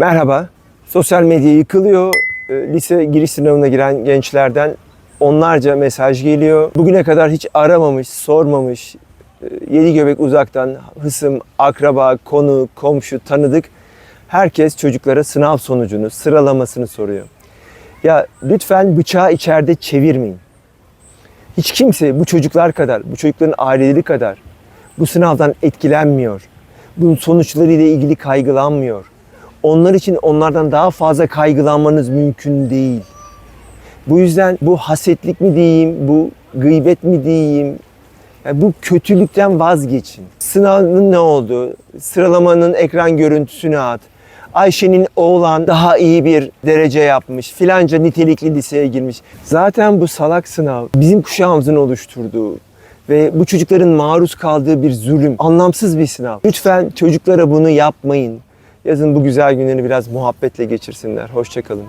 Merhaba. Sosyal medya yıkılıyor. E, Lise giriş sınavına giren gençlerden onlarca mesaj geliyor. Bugüne kadar hiç aramamış, sormamış, e, yedi göbek uzaktan hısım, akraba, konu, komşu, tanıdık herkes çocuklara sınav sonucunu, sıralamasını soruyor. Ya lütfen bıçağı içeride çevirmeyin. Hiç kimse bu çocuklar kadar, bu çocukların aileleri kadar bu sınavdan etkilenmiyor. Bunun sonuçlarıyla ilgili kaygılanmıyor. Onlar için onlardan daha fazla kaygılanmanız mümkün değil. Bu yüzden bu hasetlik mi diyeyim, bu gıybet mi diyeyim, yani bu kötülükten vazgeçin. Sınavın ne oldu? Sıralamanın ekran görüntüsünü at. Ayşe'nin oğlan daha iyi bir derece yapmış. Filanca nitelikli liseye girmiş. Zaten bu salak sınav bizim kuşağımızın oluşturduğu ve bu çocukların maruz kaldığı bir zulüm, anlamsız bir sınav. Lütfen çocuklara bunu yapmayın. Yazın bu güzel günleri biraz muhabbetle geçirsinler. Hoşçakalın.